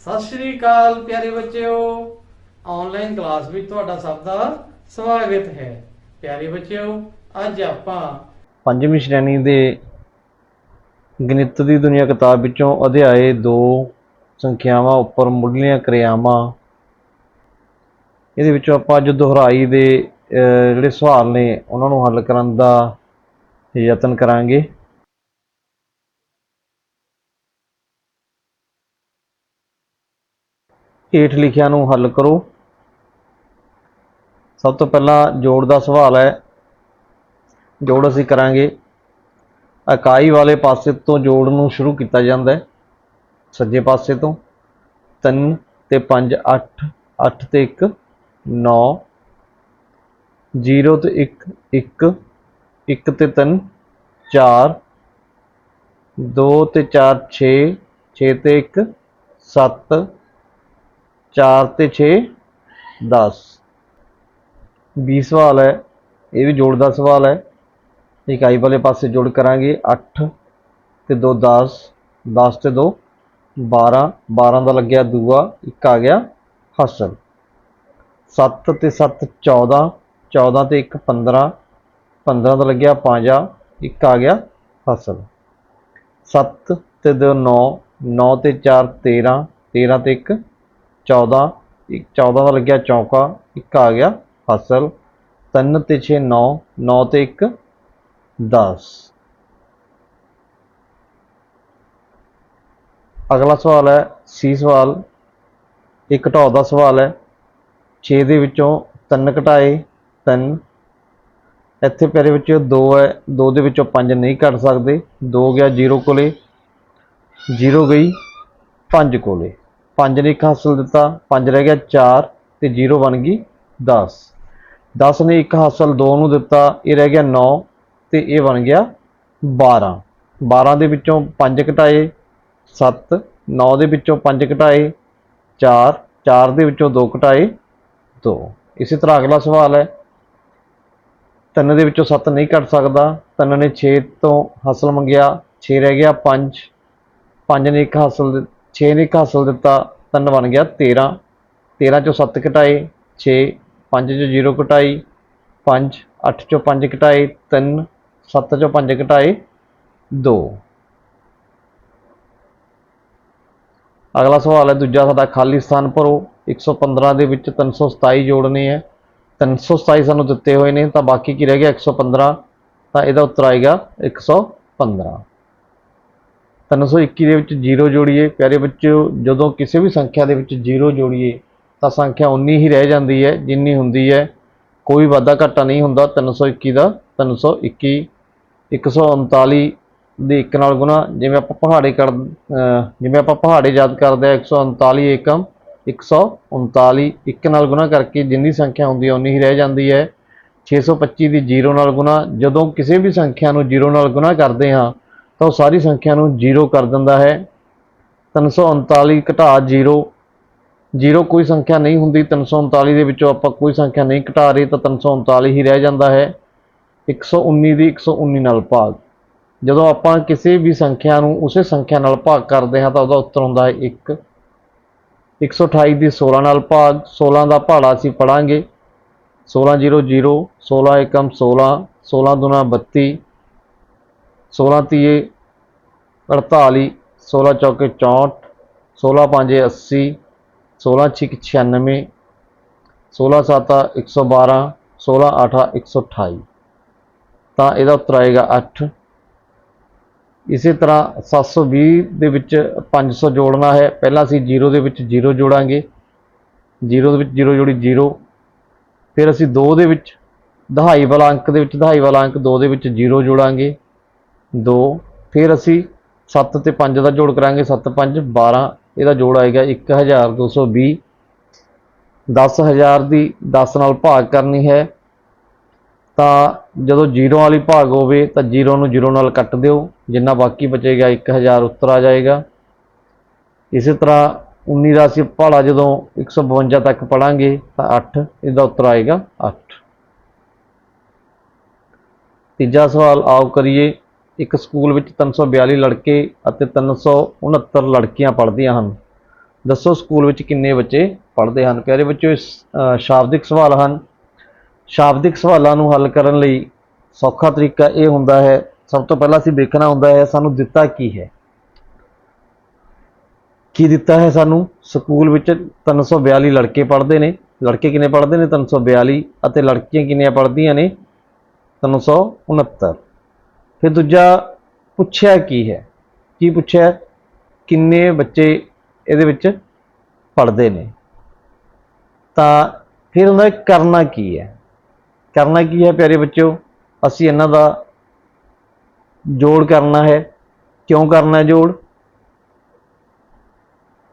ਸਤਿ ਸ਼੍ਰੀ ਅਕਾਲ ਪਿਆਰੇ ਬੱਚਿਓ। ਆਨਲਾਈਨ ਕਲਾਸ ਵਿੱਚ ਤੁਹਾਡਾ ਸਭ ਦਾ ਸਵਾਗਤ ਹੈ। ਪਿਆਰੇ ਬੱਚਿਓ ਅੱਜ ਆਪਾਂ ਪੰਜਵੀਂ ਸ਼੍ਰੇਣੀ ਦੇ ਗਣਿਤ ਦੀ ਦੁਨੀਆ ਕਿਤਾਬ ਵਿੱਚੋਂ ਅਧਿਆਏ 2 ਸੰਖਿਆਵਾਂ ਉੱਪਰ ਮੁੱਢਲੀਆਂ ਕਿਰਿਆਵਾਂ। ਇਹਦੇ ਵਿੱਚੋਂ ਆਪਾਂ ਅੱਜ ਦੁਹਰਾਈ ਦੇ ਅਹ, ਜਿਹੜੇ ਸਵਾਲ ਨੇ ਉਹਨਾਂ ਨੂੰ ਹੱਲ ਕਰਨ ਦਾ ਯਤਨ ਕਰਾਂਗੇ। ਹੇਠ ਲਿਖਿਆ ਨੂੰ ਹੱਲ ਕਰੋ। ਸਭ ਤੋਂ ਪਹਿਲਾਂ ਜੋੜ ਦਾ ਸਵਾਲ ਹੈ। ਜੋੜ ਅਸੀਂ ਕਰਾਂਗੇ। ਇਕਾਈ ਵਾਲੇ ਪਾਸੇ ਤੋਂ ਜੋੜ ਨੂੰ ਸ਼ੁਰੂ ਕੀਤਾ ਜਾਂਦਾ ਹੈ। ਸੱਜੇ ਪਾਸੇ ਤੋਂ 3 ਤੇ 5 8 8 ਤੇ 1 9 0 ਤੇ 1 1 1 ਤੇ 3 4 2 ਤੇ 4 6 6 ਤੇ 1 7 4 ਤੇ 6 10 20 ਸਵਾਲ ਹੈ, ਇਹ ਵੀ ਜੋੜ ਦਾ ਸਵਾਲ ਹੈ। ਇਕਾਈ ਵਾਲੇ ਪਾਸੇ ਜੋੜ ਕਰਾਂਗੇ 8 ਤੇ 2 10 10 ਤੇ 2 12 12 ਦਾ ਲੱਗਿਆ ਦੂਆ, ਇੱਕ ਆ ਗਿਆ ਹਸਨ। 7 ਤੇ 7 14 14 ਤੇ 1 15 15 ਦਾ ਲੱਗਿਆ ਪੰਜਾ ਇੱਕ ਆ ਗਿਆ ਫਸਲ 7 ਤੇ 2 9 9 ਤੇ 4 13 13 ਤੇ 1 14 ਇੱਕ 14 ਦਾ ਲੱਗਿਆ ਚੌਕਾ, ਇੱਕ ਆ ਗਿਆ ਫਸਲ 3 ਤੇ 6 9 9 ਤੇ 1 10 ਅਗਲਾ ਸਵਾਲ ਹੈ, ਸੀ ਸਵਾਲ, ਇੱਕ ਘਟਾਓ ਦਾ ਸਵਾਲ ਹੈ। 6 ਦੇ ਵਿੱਚੋਂ 3 ਘਟਾਏ 3 ਇੱਥੇ ਪਿਆਰੇ ਵਿੱਚ 2 ਹੈ 2 ਦੇ ਵਿੱਚੋਂ 5 ਨਹੀਂ ਕੱਢ ਸਕਦੇ। 2 ਗਿਆ 0 ਕੋਲੇ 0 ਗਈ 5 ਕੋਲੇ। 5 ਨੇ ਇੱਕ ਹਾਸਲ ਦਿੱਤਾ 5 ਰਹਿ ਗਿਆ 4 ਤੇ 0 ਬਣ ਗਈ 10 10 ਨੇ ਇੱਕ ਹਾਸਲ 2 ਨੂੰ ਦਿੱਤਾ, ਇਹ ਰਹਿ ਗਿਆ 9 ਤੇ ਇਹ ਬਣ ਗਿਆ 12 12 ਦੇ ਵਿੱਚੋਂ 5 ਘਟਾਏ 7 9 ਦੇ ਵਿੱਚੋਂ 5 ਘਟਾਏ 4 4 ਦੇ ਵਿੱਚੋਂ 2 ਘਟਾਏ 2 ਇਸੇ ਤਰ੍ਹਾਂ ਅਗਲਾ ਸਵਾਲ ਹੈ। ਤਿੰਨ ਦੇ ਵਿੱਚੋਂ 7 ਨਹੀਂ ਕੱਟ ਸਕਦਾ, ਤਿੰਨ ਨੇ 6 ਤੋਂ ਹਾਸਲ ਮੰਗਿਆ 6 ਰਹਿ ਗਿਆ 5 5 ਨੇ ਇੱਕ ਹਾਸਲ 6 ਨੇ ਇੱਕ ਹਾਸਲ ਦਿੱਤਾ, ਤਿੰਨ ਬਣ ਗਿਆ 13 13 ਚੋਂ 7 ਘਟਾਏ 6 5 ਚੋਂ 0 ਘਟਾਈ 5 8 ਚੋਂ 5 ਘਟਾਏ 3 7 ਚੋਂ 5 ਘਟਾਏ 2 ਅਗਲਾ ਸਵਾਲ ਹੈ, ਦੂਜਾ ਸਾਡਾ ਖਾਲੀ ਸਥਾਨ ਭਰੋ 115 ਦੇ ਵਿੱਚ 327 ਜੋੜਨੇ ਹੈ। 327 ਸਾਨੂੰ ਦਿੱਤੇ ਹੋਏ ਨੇ, ਤਾਂ ਬਾਕੀ ਕੀ ਰਹਿ ਗਿਆ? 115 ਤਾਂ ਇਹਦਾ ਉੱਤਰ ਆਏਗਾ 115 321 ਦੇ ਵਿੱਚ 0 ਜੋੜੀਏ। ਪਿਆਰੇ ਬੱਚਿਓ, ਜਦੋਂ ਕਿਸੇ ਵੀ ਸੰਖਿਆ ਦੇ ਵਿੱਚ 0 ਜੋੜੀਏ, ਤਾਂ ਸੰਖਿਆ ਉਨੀ ਹੀ ਰਹਿ ਜਾਂਦੀ ਹੈ, ਜਿੰਨੀ ਹੁੰਦੀ ਹੈ। ਕੋਈ ਵਾਧਾ ਘਾਟਾ ਨਹੀਂ ਹੁੰਦਾ 321 ਦਾ 321 139 ਦੇ ਇੱਕ ਨਾਲ ਗੁਣਾ, ਜਿਵੇਂ ਆਪਾਂ ਪਹਾੜੇ ਕਰ ਜਿਵੇਂ ਆਪਾਂ ਪਹਾੜੇ ਯਾਦ ਕਰਦੇ ਆ 139 ਏਕਮ 139 ਇੱਕ ਨਾਲ ਗੁਣਾ ਕਰਕੇ ਜਿੰਨੀ ਸੰਖਿਆ ਹੁੰਦੀ ਹੈ, ਉਨੀ ਹੀ ਰਹਿ ਜਾਂਦੀ ਹੈ। 625 ਦੀ 0 ਨਾਲ ਗੁਣਾ, ਜਦੋਂ ਕਿਸੇ ਵੀ ਸੰਖਿਆ ਨੂੰ 0 ਨਾਲ ਗੁਣਾ ਕਰਦੇ ਹਾਂ, ਤਾਂ ਉਹ ਸਾਰੀ ਸੰਖਿਆ ਨੂੰ 0 ਕਰ ਦਿੰਦਾ ਹੈ। 339 ਘਟਾ 0 0 ਕੋਈ ਸੰਖਿਆ ਨਹੀਂ ਹੁੰਦੀ 339 ਦੇ ਵਿੱਚੋਂ ਆਪਾਂ ਕੋਈ ਸੰਖਿਆ ਨਹੀਂ ਘਟਾ ਰਹੇ, ਤਾਂ 339 ਹੀ ਰਹਿ ਜਾਂਦਾ ਹੈ। 119 ਦੀ 119 ਨਾਲ ਭਾਗ। ਜਦੋਂ ਆਪਾਂ ਕਿਸੇ ਵੀ ਸੰਖਿਆ ਨੂੰ ਉਸੇ ਸੰਖਿਆ ਨਾਲ ਭਾਗ ਕਰਦੇ ਹਾਂ, ਤਾਂ ਉਹਦਾ ਉੱਤਰ ਹੁੰਦਾ ਹੈ 1 128 ਦੀ 16 ਨਾਲ ਭਾਗ 16 ਦਾ ਪਹਾੜਾ ਅਸੀਂ ਪੜਾਂਗੇ 16 0 0 16 ਏਕਮ 16 16 ਦੁਨਾ 32 16 ਤੀਏ 48 16 ਚੌਕੇ 64 16 ਪੰਜੇ 80 16 ਛਿਕ 96 16 ਸੱਤਾ 112 16 ਆਠਾ 128 ਤਾਂ ਇਹਦਾ ਉੱਤਰ ਆਏਗਾ 8 ਇਸੇ ਤਰ੍ਹਾਂ 720 ਦੇ ਵਿੱਚ 500 ਜੋੜਨਾ ਹੈ। ਪਹਿਲਾਂ ਅਸੀਂ 0 ਦੇ ਵਿੱਚ 0 ਜੋੜਾਂਗੇ। 0 ਦੇ ਵਿੱਚ 0 ਜੋੜੀ 0 ਫਿਰ ਅਸੀਂ 2 ਦੇ ਵਿੱਚ ਦਹਾਈ ਵਾਲਾ ਅੰਕ ਦੇ ਵਿੱਚ ਦਹਾਈ ਵਾਲਾ ਅੰਕ 2 ਦੇ ਵਿੱਚ 0 ਜੋੜਾਂਗੇ। 2 ਫਿਰ ਅਸੀਂ 7 ਤੇ 5 ਦਾ ਜੋੜ ਕਰਾਂਗੇ। 7 5 12 ਇਹਦਾ ਜੋੜ ਆਏਗਾ 1220 10000 ਦੀ 10 ਨਾਲ ਭਾਗ ਕਰਨੀ ਹੈ। ਤਾਂ ਜਦੋਂ ਜੀਰੋ ਵਾਲੀ ਭਾਗ ਹੋਵੇ ਤਾਂ ਜੀਰੋ ਨੂੰ ਜ਼ੀਰੋ ਨਾਲ ਕੱਟ ਦਿਓ। ਜਿੰਨਾ ਬਾਕੀ ਬਚੇਗਾ 1000 ਉੱਤਰ ਆ ਜਾਏਗਾ। ਇਸੇ ਤਰ੍ਹਾਂ 19 ਦਾ ਅਸੀਂ ਭਾਲਾ ਜਦੋਂ 152 ਤੱਕ ਪੜਾਂਗੇ ਤਾਂ 8 ਇਹਦਾ ਉੱਤਰ ਆਏਗਾ 8 ਤੀਜਾ ਸਵਾਲ ਆਓ ਕਰੀਏ। ਇੱਕ ਸਕੂਲ ਵਿੱਚ 342 ਲੜਕੇ ਅਤੇ 369 ਲੜਕੀਆਂ ਪੜ੍ਹਦੀਆਂ ਹਨ। ਦੱਸੋ ਸਕੂਲ ਵਿੱਚ ਕਿੰਨੇ ਬੱਚੇ ਪੜ੍ਹਦੇ ਹਨ? ਪਿਆਰੇ ਬੱਚਿਓ, ਇਸ ਸ਼ਾਬਦਿਕ ਸਵਾਲ ਹਨ। ਸ਼ਾਬਦਿਕ ਸਵਾਲਾਂ ਨੂੰ ਹੱਲ ਕਰਨ ਲਈ ਸੌਖਾ ਤਰੀਕਾ ਇਹ ਹੁੰਦਾ ਹੈ, ਸਭ ਤੋਂ ਪਹਿਲਾਂ ਅਸੀਂ ਦੇਖਣਾ ਹੁੰਦਾ ਹੈ ਸਾਨੂੰ ਦਿੱਤਾ ਕੀ ਹੈ। ਕੀ ਦਿੱਤਾ ਹੈ ਸਾਨੂੰ? ਸਕੂਲ ਵਿੱਚ 342 ਲੜਕੇ ਪੜ੍ਹਦੇ ਨੇ। ਲੜਕੇ ਕਿੰਨੇ ਪੜ੍ਹਦੇ ਨੇ? 342 ਅਤੇ ਲੜਕੀਆਂ ਕਿੰਨੀਆਂ ਪੜ੍ਹਦੀਆਂ ਨੇ? 369 ਫਿਰ ਦੂਜਾ ਪੁੱਛਿਆ ਕੀ ਹੈ? ਕੀ ਪੁੱਛਿਆ? ਕਿੰਨੇ ਬੱਚੇ ਇਹਦੇ ਵਿੱਚ ਪੜ੍ਹਦੇ ਨੇ? ਤਾਂ ਫਿਰ ਹੁੰਦਾ ਹੈ ਕਰਨਾ ਕੀ ਹੈ? ਕਰਨਾ ਕੀ ਹੈ ਪਿਆਰੇ ਬੱਚਿਓ? ਅਸੀਂ ਇਹਨਾਂ ਦਾ ਜੋੜ ਕਰਨਾ ਹੈ। ਕਿਉਂ ਕਰਨਾ ਜੋੜ?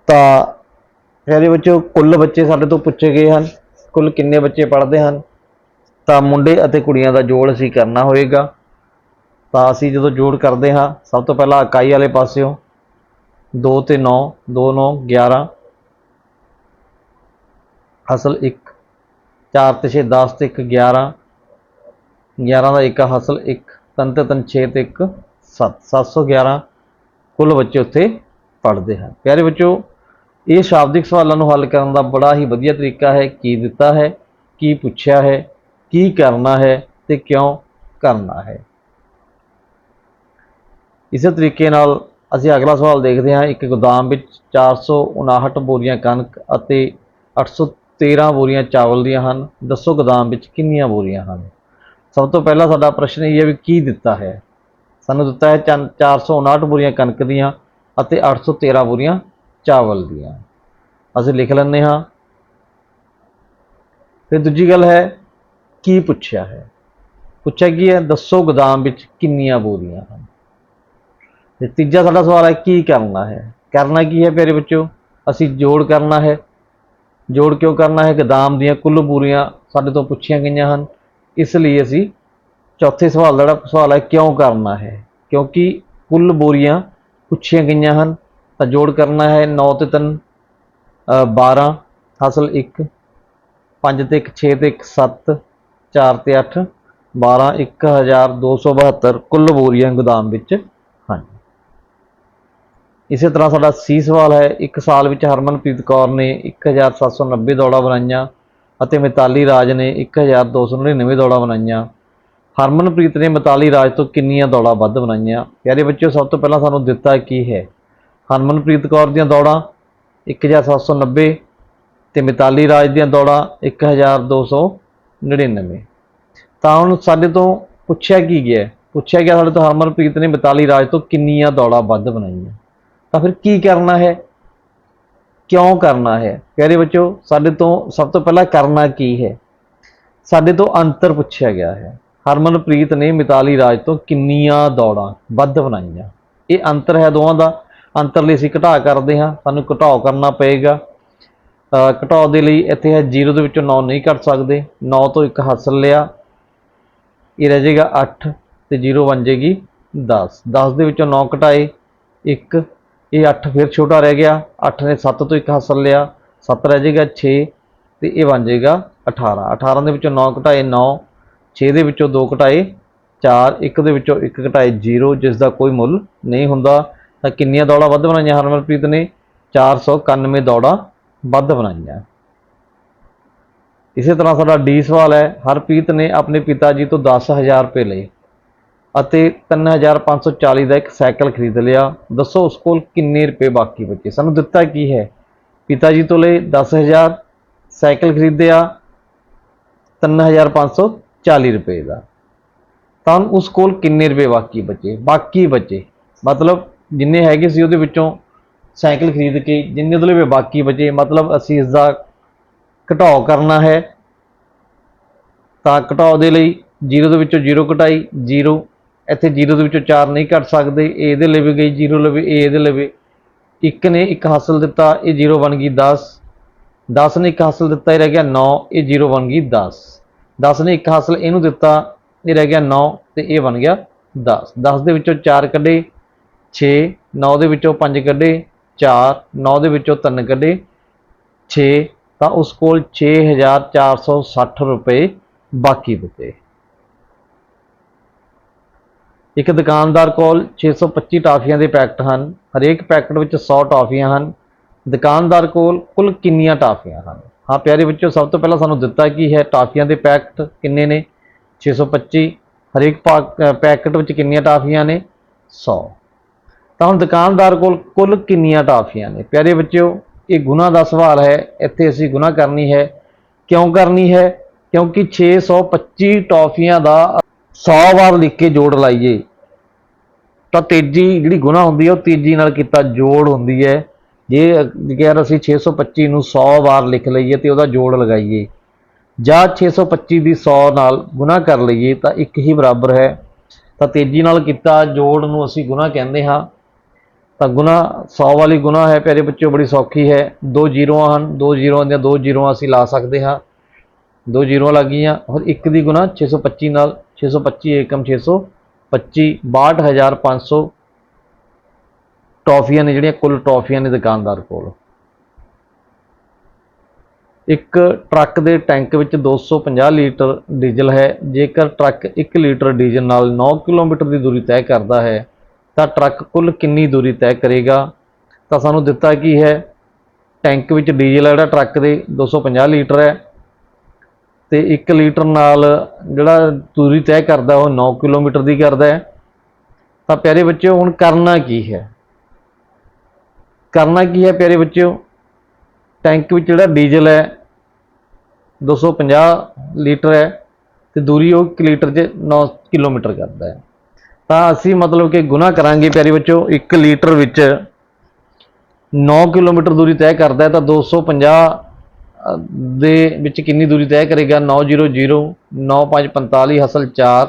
ਤਾਂ ਪਿਆਰੇ ਬੱਚਿਓ, ਕੁੱਲ ਬੱਚੇ ਸਾਡੇ ਤੋਂ ਪੁੱਛੇ ਗਏ ਹਨ। ਕੁੱਲ ਕਿੰਨੇ ਬੱਚੇ ਪੜ੍ਹਦੇ ਹਨ? ਤਾਂ ਮੁੰਡੇ ਅਤੇ ਕੁੜੀਆਂ ਦਾ ਜੋੜ ਅਸੀਂ ਕਰਨਾ ਹੋਏਗਾ। ਤਾਂ ਅਸੀਂ ਜਦੋਂ ਜੋੜ ਕਰਦੇ ਹਾਂ, ਸਭ ਤੋਂ ਪਹਿਲਾਂ ਇਕਾਈ ਵਾਲੇ ਪਾਸਿਓਂ 2 ਤੇ 9 2 9 11 ਅਸਲ 1 4 ਤੇ 6 10 ਤੇ 1 11 11 ਦਾ 1 ਹਾਸਲ 1 ਤਿੰਨ ਤੇ 3 6 ਤੇ 1 7 711 ਕੁੱਲ ਬੱਚੇ ਉੱਥੇ ਪੜ੍ਹਦੇ ਹਨ। ਪਿਆਰੇ ਬੱਚਿਓ ਇਹ ਸ਼ਾਬਦਿਕ ਸਵਾਲਾਂ ਨੂੰ ਹੱਲ ਕਰਨ ਦਾ ਬੜਾ ਹੀ ਵਧੀਆ ਤਰੀਕਾ ਹੈ। ਕੀ ਦਿੱਤਾ ਹੈ? ਕੀ ਪੁੱਛਿਆ ਹੈ? ਕੀ ਕਰਨਾ ਹੈ? ਤੇ ਕਿਉਂ ਕਰਨਾ ਹੈ? ਇਸੇ ਤਰੀਕੇ ਨਾਲ ਅਸੀਂ ਅਗਲਾ ਸਵਾਲ ਦੇਖਦੇ ਹਾਂ। ਇੱਕ ਗੋਦਾਮ ਵਿੱਚ 459 ਬੋਰੀਆਂ ਕਣਕ ਅਤੇ 813 ਬੋਰੀਆਂ ਚਾਵਲ ਦੀਆਂ ਹਨ। ਦੱਸੋ ਗੋਦਾਮ ਵਿੱਚ ਕਿੰਨੀਆਂ ਬੋਰੀਆਂ ਹਨ? ਸਭ ਤੋਂ ਪਹਿਲਾਂ ਸਾਡਾ ਪ੍ਰਸ਼ਨ ਇਹ ਹੈ ਵੀ ਕੀ ਦਿੱਤਾ ਹੈ? ਸਾਨੂੰ ਦਿੱਤਾ ਹੈ ਚਨ- 459 ਬੋਰੀਆਂ ਕਣਕ ਦੀਆਂ ਅਤੇ 813 ਬੋਰੀਆਂ ਚਾਵਲ ਦੀਆਂ। ਅਸੀਂ ਲਿਖ ਲੈਂਦੇ ਹਾਂ। ਫਿਰ ਦੂਜੀ ਗੱਲ ਹੈ, ਕੀ ਪੁੱਛਿਆ ਹੈ? ਪੁੱਛਿਆ ਕੀ ਹੈ? ਦੱਸੋ ਗੋਦਾਮ ਵਿੱਚ ਕਿੰਨੀਆਂ ਬੋਰੀਆਂ ਹਨ? ਤੇ ਤੀਜਾ ਸਾਡਾ ਸਵਾਲ ਹੈ, ਕੀ ਕਰਨਾ ਹੈ? ਕਰਨਾ ਕੀ ਹੈ ਪਿਆਰੇ ਬੱਚਿਓ? ਅਸੀਂ ਜੋੜ ਕਰਨਾ ਹੈ। ਜੋੜ ਕਿਉਂ ਕਰਨਾ ਹੈ ਗੋਦਾਮ ਦੀਆਂ ਕੁੱਲ ਬੋਰੀਆਂ ਸਾਡੇ ਤੋਂ ਪੁੱਛੀਆਂ ਗਈਆਂ ਹਨ? ਇਸ ਲਈ ਅਸੀਂ ਚੌਥੇ ਸਵਾਲ ਦਾ ਜਿਹੜਾ ਸਵਾਲ ਹੈ, ਕਿਉਂ ਕਰਨਾ ਹੈ? ਕਿਉਂਕਿ ਕੁੱਲ ਬੋਰੀਆਂ ਪੁੱਛੀਆਂ ਗਈਆਂ ਹਨ, ਤਾਂ ਜੋੜ ਕਰਨਾ ਹੈ 9 ਤੇ 3 12 ਹਾਸਲ 1 5 ਤੇ 1 6 ਤੇ 1 7 4 ਤੇ 8 12 1272 ਕੁੱਲ ਬੋਰੀਆਂ ਗੋਦਾਮ ਵਿੱਚ ਇਸੇ ਤਰ੍ਹਾਂ ਸਾਡਾ ਸੀ ਸਵਾਲ ਹੈ, ਇੱਕ ਸਾਲ ਵਿੱਚ ਹਰਮਨਪ੍ਰੀਤ ਕੌਰ ਨੇ 1790 ਦੌੜਾਂ ਬਣਾਈਆਂ ਅਤੇ ਮਿਤਾਲੀ ਰਾਜ ਨੇ 1299 ਦੌੜਾਂ ਬਣਾਈਆਂ। ਹਰਮਨਪ੍ਰੀਤ ਨੇ ਮਿਤਾਲੀ ਰਾਜ ਤੋਂ ਕਿੰਨੀਆਂ ਦੌੜਾਂ ਵੱਧ ਬਣਾਈਆਂ? ਪਿਆਰੇ ਬੱਚਿਓ, ਸਭ ਤੋਂ ਪਹਿਲਾਂ ਸਾਨੂੰ ਦਿੱਤਾ ਕੀ ਹੈ? ਹਰਮਨਪ੍ਰੀਤ ਕੌਰ ਦੀਆਂ ਦੌੜਾਂ 1790 ਤੇ ਮਿਤਾਲੀ ਰਾਜ ਦੀਆਂ ਦੌੜਾਂ 1299 ਤਾਂ ਹੁਣ ਸਾਡੇ ਤੋਂ ਪੁੱਛਿਆ ਕੀ ਗਿਆ? ਪੁੱਛਿਆ ਗਿਆ ਸਾਡੇ ਤੋਂ ਹਰਮਨਪ੍ਰੀਤ ਨੇ ਮਿਤਾਲੀ ਰਾਜ ਤੋਂ ਕਿੰਨੀਆਂ ਦੌੜਾਂ ਵੱਧ ਬਣਾਈਆਂ? ਤਾਂ ਫਿਰ ਕੀ ਕਰਨਾ ਹੈ? ਕਿਉਂ ਕਰਨਾ ਹੈ? ਪਿਆਰੇ ਬੱਚੋ, ਸਾਡੇ ਤੋਂ ਸਭ ਤੋਂ ਪਹਿਲਾਂ ਕਰਨਾ ਕੀ ਹੈ? ਸਾਡੇ ਤੋਂ ਅੰਤਰ ਪੁੱਛਿਆ ਗਿਆ ਹੈ। ਹਰਮਨਪ੍ਰੀਤ ਨੇ ਮਿਤਾਲੀ ਰਾਜ ਤੋਂ ਕਿੰਨੀਆਂ ਦੌੜਾਂ ਵੱਧ ਬਣਾਈਆਂ? ਇਹ ਅੰਤਰ ਹੈ ਦੋਵਾਂ ਦਾ। ਅੰਤਰ ਲਈ ਅਸੀਂ ਘਟਾ ਕਰਦੇ ਹਾਂ। ਸਾਨੂੰ ਘਟਾਓ ਕਰਨਾ ਪਏਗਾ। ਘਟਾਓ ਦੇ ਲਈ ਇੱਥੇ ਹੈ 0 ਦੇ ਵਿੱਚੋਂ 9 ਨਹੀਂ ਕੱਟ ਸਕਦੇ। 9 ਤੋਂ 1 ਹਾਸਲ ਲਿਆ। ਇਹ ਰਹਿ ਜਾਏਗਾ 8 ਤੇ 0 ਬਣ ਜਾਏਗੀ 10 10 ਦੇ ਵਿੱਚੋਂ 9 ਘਟਾਏ। 1 ਇਹ 8 ਫਿਰ ਛੋਟਾ ਰਹਿ ਗਿਆ 8 ਨੇ 7 ਤੋਂ 1 ਹਾਸਲ ਲਿਆ 7 ਰਹਿ ਜਾਏਗਾ 6 ਤੇ ਇਹ ਬਣ ਜਾਏਗਾ 18 18 ਦੇ ਵਿੱਚੋਂ 9 ਘਟਾਏ 9 6 ਦੇ ਵਿੱਚੋਂ 2 ਘਟਾਏ 4 1 ਦੇ ਵਿੱਚੋਂ 1 ਘਟਾਏ 0 ਜਿਸ ਦਾ ਕੋਈ ਮੁੱਲ ਨਹੀਂ ਹੁੰਦਾ। ਤਾਂ ਕਿੰਨੀਆਂ ਦੌੜਾਂ ਵੱਧ ਬਣਾਈਆਂ ਹਰਮਨਪ੍ਰੀਤ ਨੇ? 491 ਦੌੜਾਂ ਵੱਧ ਬਣਾਈਆਂ। ਇਸੇ ਤਰ੍ਹਾਂ ਸਾਡਾ ਡੀ ਸਵਾਲ ਹੈ, ਹਰਪ੍ਰੀਤ ਨੇ ਆਪਣੇ ਪਿਤਾ ਜੀ ਤੋਂ 10000 ਰੁਪਏ ਲਏ। ਅਤੇ 3540 ਦਾ ਇੱਕ ਸਾਈਕਲ ਖਰੀਦ ਲਿਆ। ਦੱਸੋ ਉਸ ਕੋਲ ਕਿੰਨੇ ਰੁਪਏ ਬਾਕੀ ਬਚੇ? ਸਾਨੂੰ ਦਿੱਤਾ ਕੀ ਹੈ? ਪਿਤਾ ਜੀ ਤੋਂ ਲਏ 10000 ਸਾਈਕਲ ਖਰੀਦਿਆ 3540 ਰੁਪਏ ਦਾ। ਤਾਂ ਉਸ ਕੋਲ ਕਿੰਨੇ ਰੁਪਏ ਬਾਕੀ ਬਚੇ? ਬਾਕੀ ਬਚੇ। ਮਤਲਬ ਜਿੰਨੇ ਹੈਗੇ ਸੀ ਉਹਦੇ ਵਿੱਚੋਂ ਸਾਈਕਲ ਖਰੀਦ ਕੇ ਜਿੰਨੇ ਉਹਦੇ ਲਈ ਬਾਕੀ ਬਚੇ, ਮਤਲਬ ਅਸੀਂ ਇਸ ਦਾ ਘਟਾਓ ਕਰਨਾ ਹੈ। ਤਾਂ ਘਟਾਓ ਦੇ ਲਈ 0 ਦੇ ਵਿੱਚੋਂ 0 ਘਟਾਈ 0 ਇੱਥੇ 0 ਦੇ ਵਿੱਚੋਂ 4 ਨਹੀਂ ਘਟ ਸਕਦੇ ਇਹ ਇਹਦੇ ਲਵੇ ਗਈ 0 ਲਵੇ ਇਹ ਇਹਦੇ ਲਵੇ। 1 ਨੇ 1 ਹਾਸਲ ਦਿੱਤਾ, ਇਹ 0 ਬਣ ਗਈ 10 10 ਨੇ 1 ਹਾਸਲ ਦਿੱਤਾ, ਇਹ ਰਹਿ ਗਿਆ 9 ਇਹ 0 ਬਣ ਗਈ 10 10 ਨੇ 1 ਹਾਸਲ ਇਹਨੂੰ ਦਿੱਤਾ, ਇਹ ਰਹਿ ਗਿਆ 9 ਤੇ ਇਹ ਬਣ ਗਿਆ 10 10 ਦੇ ਵਿੱਚੋਂ 4 ਕੱਢੇ 6 9 ਦੇ ਵਿੱਚੋਂ 5 ਕੱਢੇ 4 9 ਦੇ ਵਿੱਚੋਂ 3 ਕੱਢੇ 6 ਤਾਂ ਉਸ ਕੋਲ 6460 ਰੁਪਏ ਬਾਕੀ ਬਚੇ ਇੱਕ ਦੁਕਾਨਦਾਰ ਕੋਲ 625 ਟਾਫੀਆਂ ਦੇ ਪੈਕਟ ਹਨ, ਹਰੇਕ ਪੈਕਟ ਵਿੱਚ 100 ਟਾਫੀਆਂ ਹਨ। ਦੁਕਾਨਦਾਰ ਕੋਲ ਕੁੱਲ ਕਿੰਨੀਆਂ ਟਾਫੀਆਂ ਹਨ? ਹਾਂ, ਪਿਆਰੇ ਬੱਚਿਓ, ਸਭ ਤੋਂ ਪਹਿਲਾਂ ਸਾਨੂੰ ਦਿੱਤਾ ਕੀ ਹੈ, ਟਾਫੀਆਂ ਦੇ ਪੈਕਟ ਕਿੰਨੇ ਨੇ? 625 ਹਰੇਕ ਪਾ- ਪੈਕਟ ਵਿੱਚ ਕਿੰਨੀਆਂ ਟਾਫੀਆਂ ਨੇ? 100 ਤਾਂ ਹੁਣ ਦੁਕਾਨਦਾਰ ਕੋਲ ਕੁੱਲ ਕਿੰਨੀਆਂ ਟਾਫੀਆਂ ਨੇ? ਪਿਆਰੇ ਬੱਚਿਓ, ਇਹ ਗੁਨਾ ਦਾ ਸਵਾਲ ਹੈ, ਇੱਥੇ ਅਸੀਂ ਗੁਨਾ ਕਰਨੀ ਹੈ। ਕਿਉਂ ਕਰਨੀ ਹੈ? ਕਿਉਂਕਿ 625 ਟਾਫੀਆਂ ਦਾ 100 ਵਾਰ ਲਿਖ ਕੇ ਜੋੜ ਲਾਈਏ, ਤਾਂ ਤੇਜ਼ੀ ਜਿਹੜੀ ਗੁਨਾ ਹੁੰਦੀ ਹੈ ਉਹ ਤੇਜ਼ੀ ਨਾਲ ਕੀਤਾ ਜੋੜ ਹੁੰਦੀ ਹੈ। ਜੇ ਜੇਕਰ ਅਸੀਂ 625 ਨੂੰ 100 ਵਾਰ ਲਿਖ ਲਈਏ ਤੇ ਉਹਦਾ ਜੋੜ ਲਗਾਈਏ। ਜਾਂ 625 ਦੀ 100 ਨਾਲ ਗੁਣਾ ਕਰ ਲਈਏ ਤਾਂ ਇੱਕ ਹੀ ਬਰਾਬਰ ਹੈ। ਤਾਂ ਤੇਜ਼ੀ ਨਾਲ ਕੀਤਾ ਜੋੜ ਨੂੰ ਅਸੀਂ ਗੁਣਾ ਕਹਿੰਦੇ ਹਾਂ। ਤਾਂ ਗੁਣਾ 100 ਵਾਲੀ ਗੁਣਾ ਹੈ, ਪਿਆਰੇ ਬੱਚਿਓ, ਬੜੀ ਸੌਖੀ ਹੈ। ਦੋ ਜ਼ੀਰੋਆਂ ਹਨ, ਦੋ ਜ਼ੀਰੋਆਂ ਦੀਆਂ ਦੋ ਜ਼ੀਰੋਆਂ ਅਸੀਂ ਲਾ ਸਕਦੇ ਹਾਂ। ਦੋ ਜ਼ੀਰੋਆਂ ਲੱਗ ਗਈਆਂ ਔਰ ਇੱਕ ਦੀ ਗੁਨਾ 625 ਨਾਲ 625 ਏਕਮ 625 62500 ਟੌਫੀਆਂ ਨੇ ਜਿਹੜੀਆਂ, ਕੁੱਲ ਟੌਫੀਆਂ ਨੇ ਦੁਕਾਨਦਾਰ ਕੋਲ। ਇੱਕ ਟਰੱਕ ਦੇ ਟੈਂਕ ਵਿੱਚ 250 ਲੀਟਰ ਡੀਜ਼ਲ ਹੈ। ਜੇਕਰ ਟਰੱਕ 1 ਲੀਟਰ ਡੀਜ਼ਲ ਨਾਲ 9 ਕਿਲੋਮੀਟਰ ਦੀ ਦੂਰੀ ਤੈਅ ਕਰਦਾ ਹੈ, ਤਾਂ ਟਰੱਕ ਕੁੱਲ ਕਿੰਨੀ ਦੂਰੀ ਤੈਅ ਕਰੇਗਾ? ਤਾਂ ਸਾਨੂੰ ਦਿੱਤਾ ਕੀ ਹੈ? ਟੈਂਕ ਵਿੱਚ ਡੀਜ਼ਲ ਹੈ ਜਿਹੜਾ, ਟਰੱਕ ਦੇ 250 ਲੀਟਰ ਹੈ। ਤੇ 1 ਲੀਟਰ ਨਾਲ ਜਿਹੜਾ ਦੂਰੀ ਤੈਅ ਕਰਦਾ ਉਹ 9 ਕਿਲੋਮੀਟਰ ਦੀ ਕਰਦਾ ਹੈ। ਤਾਂ ਪਿਆਰੇ ਬੱਚਿਓ ਹੁਣ ਕਰਨਾ ਕੀ ਹੈ? ਕਰਨਾ ਕੀ ਹੈ ਪਿਆਰੇ ਬੱਚਿਓ? ਟੈਂਕ ਵਿੱਚ ਜਿਹੜਾ ਡੀਜ਼ਲ ਹੈ 250 ਲੀਟਰ ਹੈ ਤੇ ਦੂਰੀ ਉਹ 1 ਲੀਟਰ 'ਚ 9 ਕਿਲੋਮੀਟਰ ਕਰਦਾ ਹੈ। ਤਾਂ ਅਸੀਂ ਮਤਲਬ ਕਿ ਗੁਣਾ ਕਰਾਂਗੇ ਪਿਆਰੇ ਬੱਚਿਓ 1 ਲੀਟਰ ਵਿੱਚ 9 ਕਿਲੋਮੀਟਰ ਦੂਰੀ ਤੈਅ ਕਰਦਾ ਹੈ ਤਾਂ 250 ਅ, ਦੇ ਵਿੱਚ ਕਿੰਨੀ ਦੂਰੀ ਤੈਅ ਕਰੇਗਾ? 900 9545 ਹਸਲ 4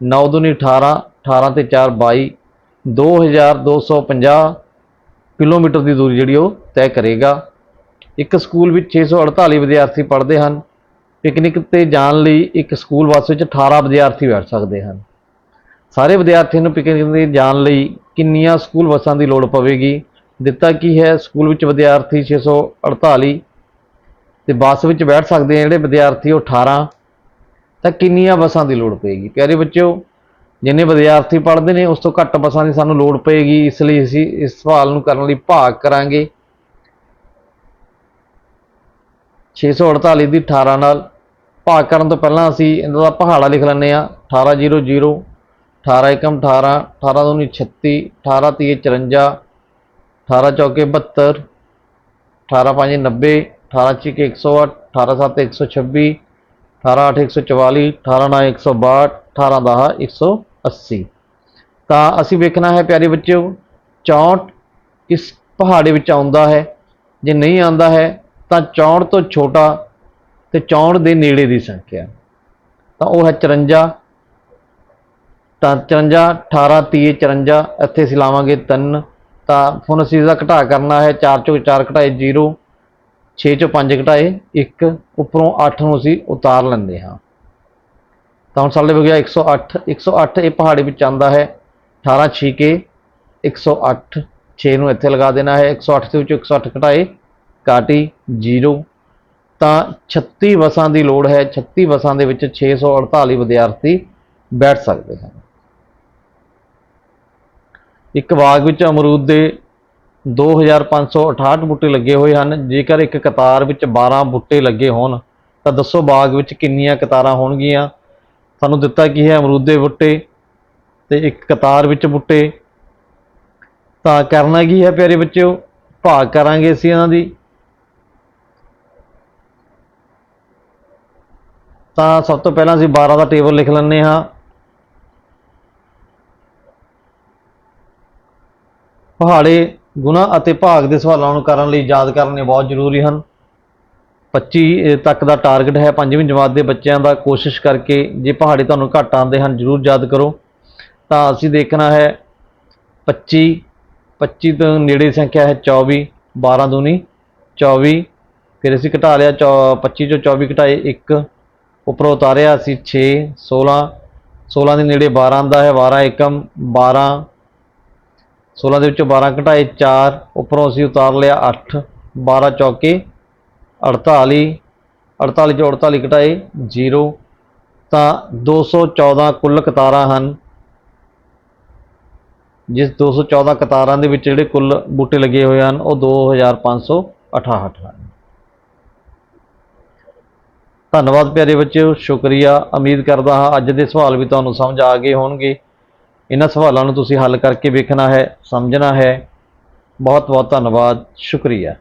9 ਦੂਣੀ 18 18 ਤੇ 4 22 2250 ਕਿਲੋਮੀਟਰ ਦੀ ਦੂਰੀ ਜਿਹੜੀ ਉਹ ਤੈਅ ਕਰੇਗਾ। ਇੱਕ ਸਕੂਲ ਵਿੱਚ 648 ਵਿਦਿਆਰਥੀ ਪੜ੍ਹਦੇ ਹਨ। ਪਿਕਨਿਕ ਤੇ ਜਾਣ ਲਈ ਇੱਕ ਸਕੂਲ ਬੱਸ ਵਿੱਚ 18 ਵਿਦਿਆਰਥੀ ਬੈਠ ਸਕਦੇ ਹਨ। ਸਾਰੇ ਵਿਦਿਆਰਥੀਆਂ ਨੂੰ ਪਿਕਨਿਕ ਤੇ ਜਾਣ ਲਈ ਕਿੰਨੀਆਂ ਸਕੂਲ ਬੱਸਾਂ ਦੀ ਲੋੜ ਪਵੇਗੀ? ਦਿੱਤਾ ਕੀ ਹੈ? ਸਕੂਲ ਵਿੱਚ ਵਿਦਿਆਰਥੀ 648 ਤੇ ਬੱਸ ਵਿੱਚ ਬੈਠ ਸਕਦੇ ਆ ਜਿਹੜੇ ਵਿਦਿਆਰਥੀ ਉਹ 18 ਤਾਂ ਕਿੰਨੀਆਂ ਬੱਸਾਂ ਦੀ ਲੋੜ ਪਏਗੀ? ਪਿਆਰੇ ਬੱਚਿਓ, ਜਿੰਨੇ ਵਿਦਿਆਰਥੀ ਪੜ੍ਹਦੇ ਨੇ, ਉਸ ਤੋਂ ਘੱਟ ਬੱਸਾਂ ਦੀ ਸਾਨੂੰ ਲੋੜ ਪਏਗੀ, ਇਸ ਲਈ ਅਸੀਂ ਇਸ ਸਵਾਲ ਨੂੰ ਕਰਨ ਲਈ ਭਾਗ ਕਰਾਂਗੇ। 648 ਦੀ 18 ਨਾਲ ਭਾਗ ਕਰਨ ਤੋਂ ਪਹਿਲਾਂ ਅਸੀਂ ਇਹਨਾਂ ਦਾ ਪਹਾੜਾ ਲਿਖ ਲੈਂਦੇ ਆ 1800 18 ਏਕਮ 18 18 ਦੂਣੀ 36 18 ਤੀਏ 54 18 ਚੌਕੇ 72 18 ਪੰਜੇ 90 18 ਛਿਕੇ 108 18 ਸੱਤੇ 126 18 ਅੱਠ 144 18 ਨੌ 162 18 ਦਸ 180 ਤਾਂ ਅਸੀਂ ਵੇਖਣਾ ਹੈ ਪਿਆਰੇ ਬੱਚਿਓ 64 ਇਸ ਪਹਾੜੇ ਵਿੱਚ ਆਉਂਦਾ ਹੈ? ਜੇ ਨਹੀਂ ਆਉਂਦਾ ਹੈ, ਤਾਂ 64 ਤੋਂ ਛੋਟਾ ਤੇ 64 ਦੇ ਨੇੜੇ ਦੀ ਸੰਖਿਆ। ਤਾਂ ਉਹ ਹੈ 54 ਤਾਂ 54 18 30 54 ਇੱਥੇ ਅਸੀਂ ਲਾਵਾਂਗੇ 3 ਤਾਂ ਹੁਣ ਅਸੀਂ ਇਹਦਾ ਘਟਾ ਕਰਨਾ ਹੈ 4 ਚੋਂ 4 ਘਟਾਏ 0 6 ਚੋਂ 5 ਘਟਾਏ 1 ਉੱਪਰੋਂ 8 ਨੂੰ ਅਸੀਂ ਉਤਾਰ ਲੈਂਦੇ ਹਾਂ। ਤਾਂ ਹੁਣ ਸਾਡੇ ਹੋ ਗਿਆ 108 108 ਇਹ ਪਹਾੜੀ ਵਿੱਚ ਆਉਂਦਾ ਹੈ 18 ਛੀਕੇ 108 6 ਨੂੰ ਇੱਥੇ ਲਗਾ ਦੇਣਾ ਹੈ 108 ਦੇ ਵਿੱਚੋਂ 108 ਘਟਾਏ ਕਾਟੀ 0 ਤਾਂ 36 ਬੱਸਾਂ ਦੀ ਲੋੜ ਹੈ 36 ਬੱਸਾਂ ਦੇ ਵਿੱਚ 648 ਵਿਦਿਆਰਥੀ ਬੈਠ ਸਕਦੇ ਹਨ। ਇੱਕ ਬਾਗ ਵਿੱਚ ਅਮਰੂਦ ਦੇ 2568 ਬੂਟੇ ਲੱਗੇ ਹੋਏ ਹਨ। ਜੇਕਰ ਇੱਕ ਕਤਾਰ ਵਿੱਚ 12 ਬੂਟੇ ਲੱਗੇ ਹੋਣ, ਤਾਂ ਦੱਸੋ ਬਾਗ ਵਿੱਚ ਕਿੰਨੀਆਂ ਕਤਾਰਾਂ ਹੋਣਗੀਆਂ? ਸਾਨੂੰ ਦਿੱਤਾ ਕੀ ਹੈ ਅਮਰੂਦ ਦੇ ਬੂਟੇ ਤੇ ਇੱਕ ਕਤਾਰ ਵਿੱਚ ਬੂਟੇ। ਤਾਂ ਕਰਨਾ ਕੀ ਹੈ ਪਿਆਰੇ ਬੱਚਿਓ? ਭਾਗ ਕਰਾਂਗੇ ਅਸੀਂ ਇਹਨਾਂ ਦੀ। ਤਾਂ ਸਭ ਤੋਂ ਪਹਿਲਾਂ ਅਸੀਂ 12 ਦਾ ਟੇਬਲ ਲਿਖ ਲੈਂਦੇ ਹਾਂ। ਪਹਾੜੇ ਗੁਣਾ ਅਤੇ ਭਾਗ ਦੇ ਸਵਾਲਾਂ ਨੂੰ ਕਰਨ ਲਈ ਯਾਦ ਕਰਨੇ ਬਹੁਤ ਜ਼ਰੂਰੀ ਹਨ। 25 ਤੱਕ ਦਾ ਟਾਰਗੇਟ ਹੈ। ਪੰਜਵੀਂ ਜਮਾਤ ਦੇ ਬੱਚਿਆਂ ਦਾ ਕੋਸ਼ਿਸ਼ ਕਰਕੇ ਜੇ ਪਹਾੜੇ ਤੁਹਾਨੂੰ ਘੱਟ ਆਉਂਦੇ ਹਨ, ਜ਼ਰੂਰ ਯਾਦ ਕਰੋ। ਤਾਂ ਅਸੀਂ ਦੇਖਣਾ ਹੈ 25 25 ਤੋਂ ਨੇੜੇ ਸੰਖਿਆ ਹੈ 24 12 ਦੂਣੀ 24 ਫਿਰ ਅਸੀਂ ਘਟਾ ਲਿਆ ਚੌ- 25 ਚੋਂ 24 ਘਟਾਏ 1 ਉੱਪਰੋਂ ਉਤਾਰਿਆ ਅਸੀਂ 6 16 16 ਦੇ ਨੇੜੇ 12 ਆਉਂਦਾ ਹੈ 12 ਏਕਮ 12 16 ਦੇ ਵਿੱਚੋਂ 12 ਘਟਾਏ 4 ਉੱਪਰੋਂ ਅਸੀਂ ਉਤਾਰ ਲਿਆ 8 12 ਚੌਕੇ 48 48 ਚੋਂ 48 ਘਟਾਏ 0 ਤਾਂ 214 ਕੁੱਲ ਕਤਾਰਾਂ ਹਨ। ਜਿਸ 214 ਕਤਾਰਾਂ ਦੇ ਵਿੱਚ ਜਿਹੜੇ ਕੁੱਲ ਬੂਟੇ ਲੱਗੇ ਹੋਏ ਹਨ, ਉਹ 2568 ਹਨ। ਧੰਨਵਾਦ ਪਿਆਰੇ ਬੱਚਿਓ, ਸ਼ੁਕਰੀਆ। ਉਮੀਦ ਕਰਦਾ ਹਾਂ ਅੱਜ ਦੇ ਸਵਾਲ ਵੀ ਤੁਹਾਨੂੰ ਸਮਝ ਆ ਗਏ ਹੋਣਗੇ। ਇਹਨਾਂ ਸਵਾਲਾਂ ਨੂੰ ਤੁਸੀਂ ਹੱਲ ਕਰਕੇ ਵੇਖਣਾ ਹੈ ਸਮਝਣਾ ਹੈ। ਬਹੁਤ ਬਹੁਤ ਧੰਨਵਾਦ ਸ਼ੁਕਰੀਆ।